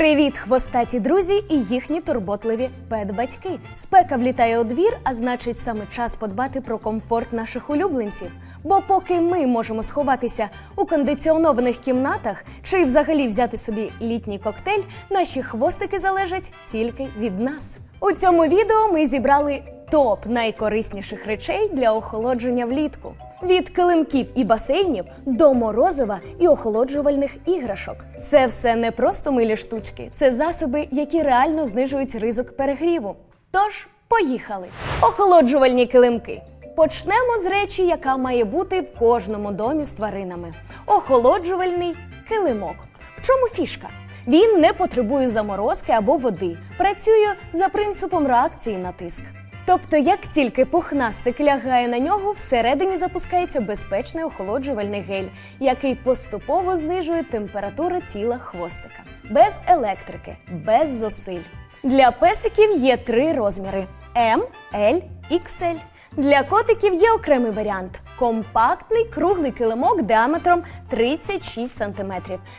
Привіт, хвостаті друзі і їхні турботливі пет-батьки. Спека влітає у двір, а значить, саме час подбати про комфорт наших улюбленців. Бо поки ми можемо сховатися у кондиціонованих кімнатах чи взагалі взяти собі літній коктейль, наші хвостики залежать тільки від нас. У цьому відео ми зібрали топ найкорисніших речей для охолодження влітку. Від килимків і басейнів до морозива і охолоджувальних іграшок. Це все не просто милі штучки, це засоби, які реально знижують ризик перегріву. Тож, поїхали! Охолоджувальні килимки. Почнемо з речі, яка має бути в кожному домі з тваринами: охолоджувальний килимок. В чому фішка? Він не потребує заморозки або води, працює за принципом реакції на тиск. Тобто, як тільки пухнастик лягає на нього, всередині запускається безпечний охолоджувальний гель, який поступово знижує температуру тіла хвостика. Без електрики, без зусиль. Для песиків є три розміри: М, L, XL. Для котиків є окремий варіант компактний круглий килимок діаметром 36 см.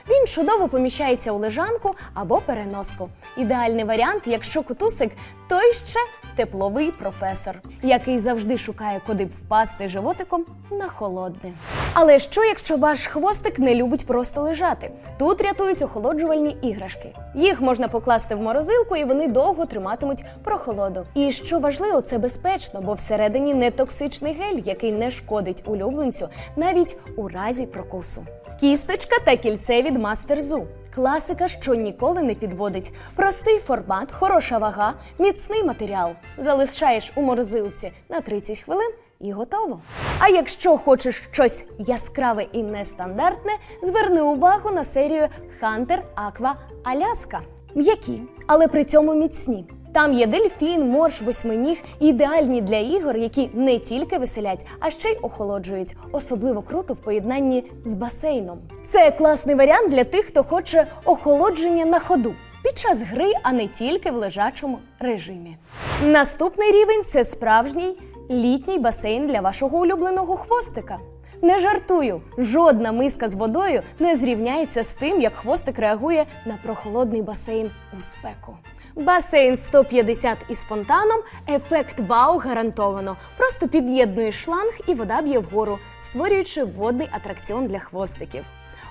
Він чудово поміщається у лежанку або переноску. Ідеальний варіант, якщо кутусик той ще тепловий професор, який завжди шукає, куди б впасти животиком на холодне. Але що, якщо ваш хвостик не любить просто лежати? Тут рятують охолоджувальні іграшки. Їх можна покласти в морозилку, і вони довго триматимуть прохолоду. І що важливо, це безпечно, бо всередині не токсичний гель, який не шкодить улюбленцю навіть у разі прокусу. Кісточка та кільце від Zoo. Класика, що ніколи не підводить. Простий формат, хороша вага, міцний матеріал. Залишаєш у морозилці на 30 хвилин і готово. А якщо хочеш щось яскраве і нестандартне, зверни увагу на серію Hunter Aqua Alaska. М'які, але при цьому міцні. Там є дельфін, морж, восьминіг, ідеальні для ігор, які не тільки веселять, а ще й охолоджують. Особливо круто в поєднанні з басейном. Це класний варіант для тих, хто хоче охолодження на ходу під час гри, а не тільки в лежачому режимі. Наступний рівень це справжній літній басейн для вашого улюбленого хвостика. Не жартую, жодна миска з водою не зрівняється з тим, як хвостик реагує на прохолодний басейн у спеку. Басейн 150 із фонтаном, ефект вау гарантовано. Просто під'єднуєш шланг і вода б'є вгору, створюючи водний атракціон для хвостиків.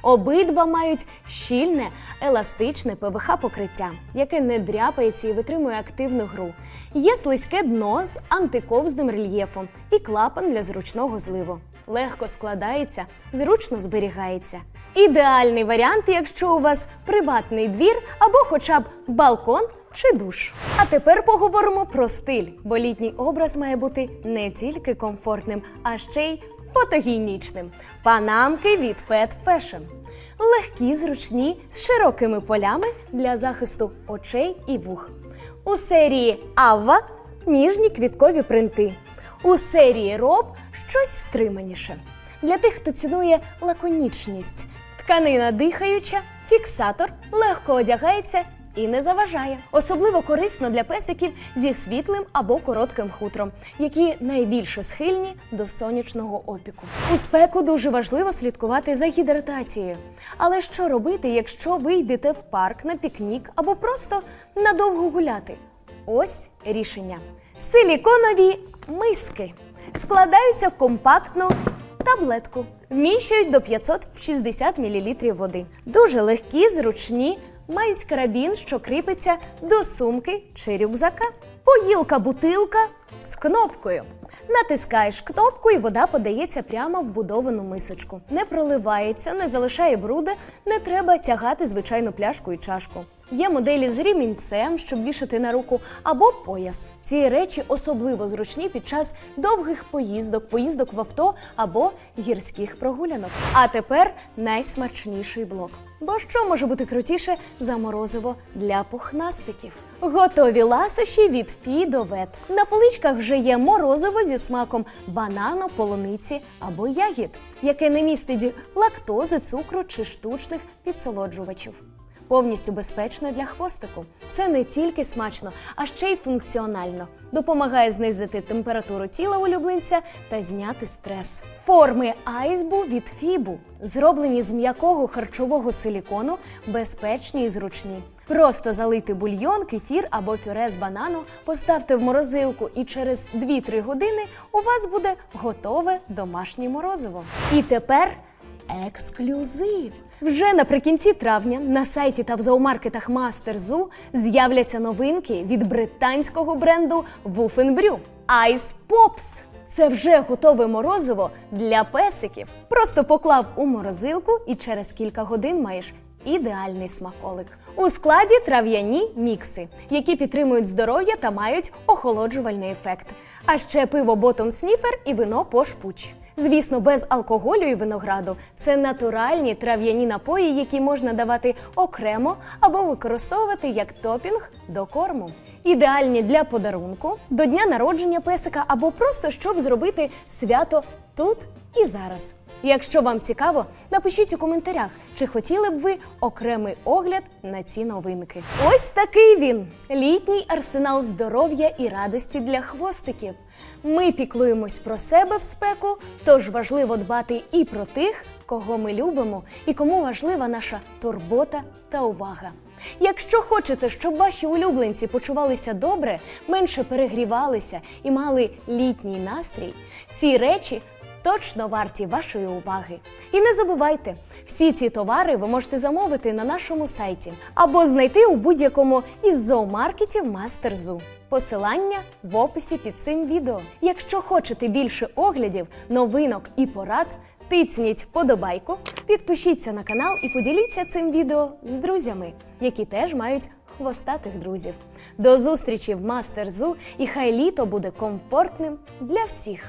Обидва мають щільне, еластичне ПВХ покриття, яке не дряпається і витримує активну гру. Є слизьке дно з антиковзним рельєфом і клапан для зручного зливу. Легко складається, зручно зберігається. Ідеальний варіант, якщо у вас приватний двір або хоча б балкон чи душ. А тепер поговоримо про стиль, бо літній образ має бути не тільки комфортним, а ще й фотогенічним. Панамки від Pet Fashion. Легкі, зручні, з широкими полями для захисту очей і вух. У серії Авва ніжні квіткові принти. У серії Роб щось стриманіше. Для тих, хто цінує лаконічність. Тканина дихаюча, фіксатор, легко одягається і не заважає. Особливо корисно для песиків зі світлим або коротким хутром, які найбільше схильні до сонячного опіку. У спеку дуже важливо слідкувати за гідратацією. Але що робити, якщо ви йдете в парк на пікнік або просто надовго гуляти? Ось рішення: силіконові миски складаються в компактну таблетку. Вміщують до 560 мл води. Дуже легкі, зручні, мають карабін, що кріпиться до сумки чи рюкзака. Поїлка бутилка з кнопкою. Натискаєш кнопку, і вода подається прямо в будовану мисочку. Не проливається, не залишає бруди, не треба тягати звичайну пляшку і чашку. Є моделі з ремінцем, щоб вішати на руку, або пояс. Ці речі особливо зручні під час довгих поїздок, поїздок в авто або гірських прогулянок. А тепер найсмачніший блок. Бо що може бути крутіше за морозиво для пухнастиків? Готові ласощі від Фідовет. На поличках вже є морозиво зі смаком банану, полуниці або ягід, яке не містить лактози, цукру чи штучних підсолоджувачів повністю безпечне для хвостику. Це не тільки смачно, а ще й функціонально. Допомагає знизити температуру тіла улюбленця та зняти стрес. Форми айсбу від фібу зроблені з м'якого харчового силікону, безпечні і зручні. Просто залийте бульйон, кефір або пюре з банану, поставте в морозилку, і через 2-3 години у вас буде готове домашнє морозиво. І тепер ексклюзив. Вже наприкінці травня на сайті та в зоомаркетах Zoo з'являться новинки від британського бренду Woof Ice Pops. Це вже готове морозиво для песиків. Просто поклав у морозилку і через кілька годин маєш ідеальний смаколик. У складі трав'яні мікси, які підтримують здоров'я та мають охолоджувальний ефект. А ще пиво Bottom Sniffer і вино Пош-Пуч. Звісно, без алкоголю і винограду це натуральні трав'яні напої, які можна давати окремо або використовувати як топінг до корму. Ідеальні для подарунку, до дня народження песика або просто щоб зробити свято тут і зараз. Якщо вам цікаво, напишіть у коментарях, чи хотіли б ви окремий огляд на ці новинки. Ось такий він літній арсенал здоров'я і радості для хвостиків. Ми піклуємось про себе в спеку, тож важливо дбати і про тих, кого ми любимо, і кому важлива наша турбота та увага. Якщо хочете, щоб ваші улюбленці почувалися добре, менше перегрівалися і мали літній настрій, ці речі точно варті вашої уваги. І не забувайте, всі ці товари ви можете замовити на нашому сайті або знайти у будь-якому із зоомаркетів Zoo. Посилання в описі під цим відео. Якщо хочете більше оглядів, новинок і порад, тицніть вподобайку, підпишіться на канал і поділіться цим відео з друзями, які теж мають хвостатих друзів. До зустрічі в Zoo і хай літо буде комфортним для всіх!